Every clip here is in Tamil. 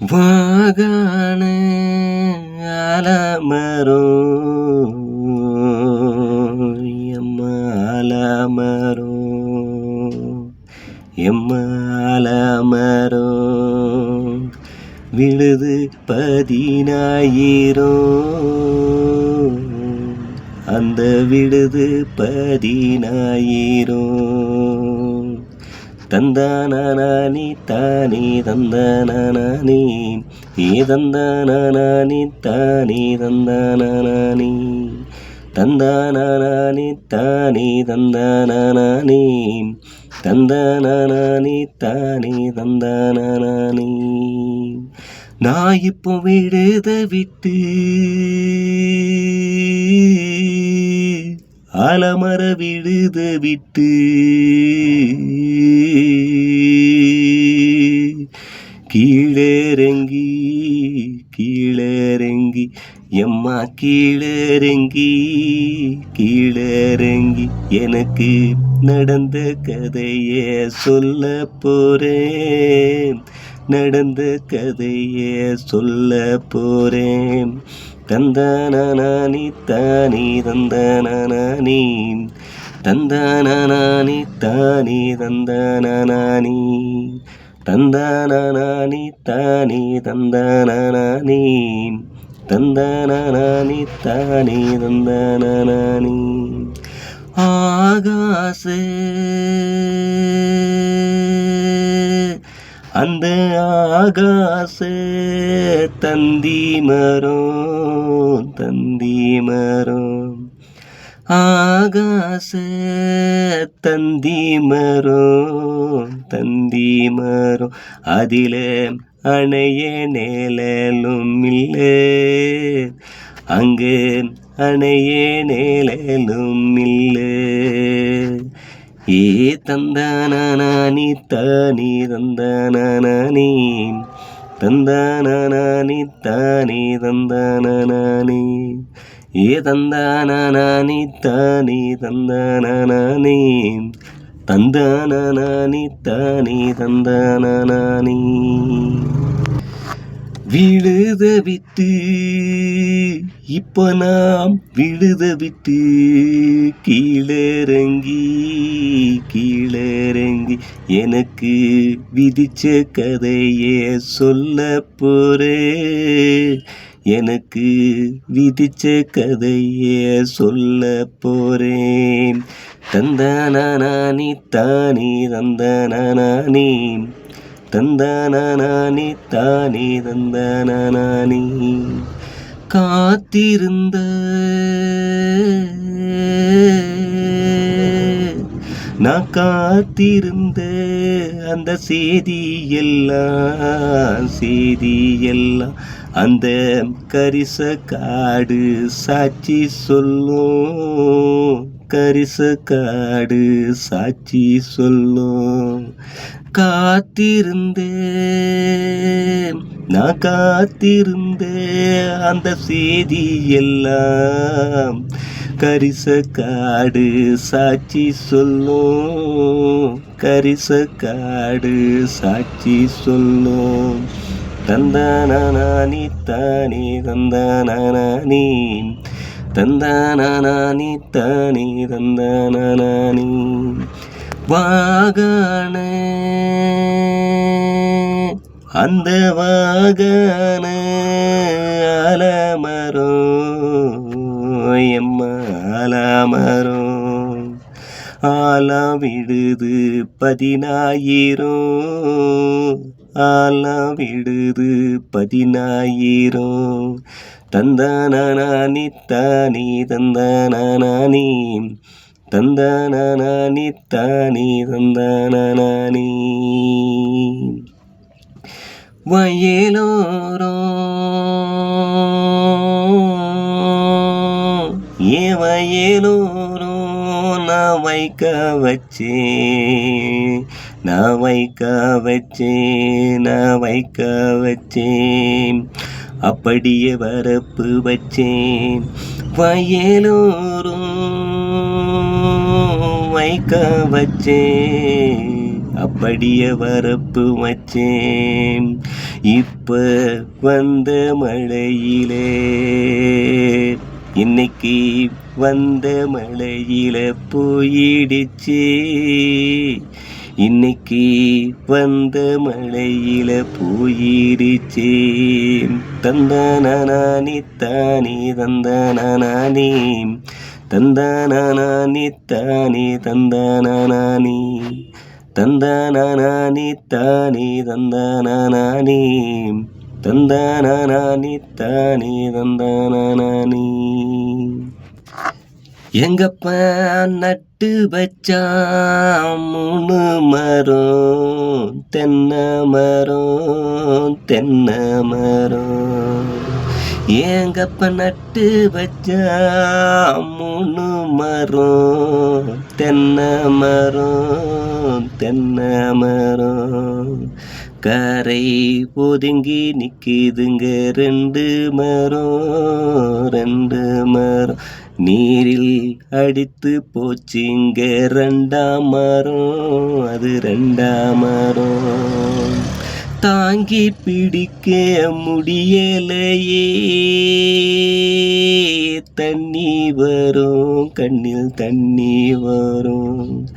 வாகான அலமரோ எம்மா அலமரோ எம்மா விழுது பதினாயிரோ அந்த விழுது பதினாயிரோ. தந்தானானி தானே தந்தானானி ஏ தந்தானானி தானே தந்தானானி தந்தானானி தானே தந்தானானி தந்தானானி தானே தந்தானானி நான் இப்போ விழுத விட்டு அலமர விழுத விட்டு கீழேறங்கி கீழேறங்கி எம்மா கீழேறங்கி கீழேறங்கி எனக்கு நடந்த கதையே சொல்ல போறேன். நடந்த கதையை சொல்ல போறேன். தந்தனி தானி தந்தனி தந்தனி தானி தந்தனி தந்தனி தானி தந்தனி தந்தனி தானி தந்தனி ஆகாசே அந்த ஆகாச தந்தி மரம் தந்தி மரம். ஆகாச தந்தி மரம் தந்தி மரம். அதிலே அணைய நிழலும் இல்லை. அங்கு அணைய நிழலும் இல்லை. ஏ தந்தானானி தானி தந்தானானி தந்தானானி தானி தந்தானானி ஏ தந்தானானி தானி தந்தானானி தந்தானானி தானி தந்தானானி விழுத விட்டு இப்ப நாம் விழுத விட்டு கீழறங்கி கீழறங்கி எனக்கு விதிச்ச கதையே சொல்ல போறே. எனக்கு விதிச்ச கதையே சொல்ல போறேன். தந்தானானி தானி தந்தானானி தந்தானானி தானே தந்தானானி காத்திருந்த நான் காத்திருந்த அந்த செய்தி எல்லாம் செய்தி எல்லாம் அந்த கரிச காடு சாட்சி சொல்லும். கரிச காடு சாட்சி சொல்லும். காத்திருந்தேன் நான் காத்திருந்தேன் அந்த செய்தி எல்லாம். கரிச காடு சாட்சி சொல்லும். கரிச காடு சாட்சி சொல்லும். நீ தானே தந்தானானி தந்தானி தானி தந்தானி வாகன அந்த வாகன அலமரம் எம்மா அலமரம் ஆலாம் விடுது பதினாயிரம் ஆலாம் விடுது பதினாயிரம் தந்தானி தானி தந்தானி தந்தானி தானி தந்தானி வயலோரோ ஏ வயலோரோ நான் வைக்க வச்சே நான் வைக்க வச்சே நான் வைக்க வச்சேன். அப்படியே வரப்பு வச்சேன். வயலோரும் வைக்க வச்சேன். அப்படியே வரப்பு வச்சேன். இப்ப வந்த மழையிலே இன்னைக்கு வந்த மழையில போயிடுச்சு. இன்னைக்கு வந்த மழையில போயிடுச்சு. தந்தானி தானே தந்தானி தந்தானி தானே தந்தானி தந்தானி தானே தந்தானி தந்தானி தானே தந்தானி எங்கப்பா நட்டு வச்சா மூணு மரம் தென்னை மரம் தென்னை மரம். எங்கப்ப நட்டு வச்சா மூணு மரம் தென்னை மரம் தென்னை மரம். கரை ஒதுங்கி நிற்கிதுங்க ரெண்டு மரம் ரெண்டு மரம். நீரில் அடித்து போச்சுங்க ரெண்டாம் மரம் அது ரெண்டாம் மரம் தாங்கி பிடிக்க முடியலையே. தண்ணி வரும் கண்ணில் தண்ணி வரும்.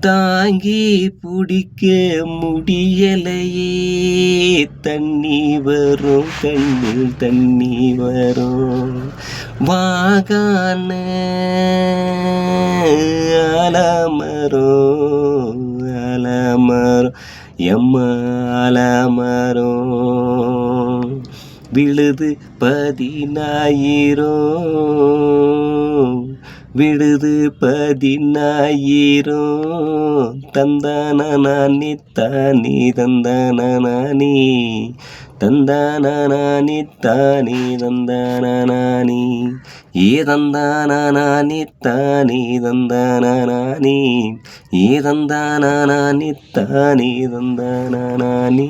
தாங்கி பிடிக்க முடியலையே. தண்ணி வரும் கண்ணில் தண்ணி வரும். வாகான விடுது பதினாயிரம். விடுது பதினாயிரம். தந்தானி தானி தந்தானி தந்தானி தானி தந்தானி ஏ தந்தானி தானி தந்தானி ஏ தந்தானி தானி தந்தானி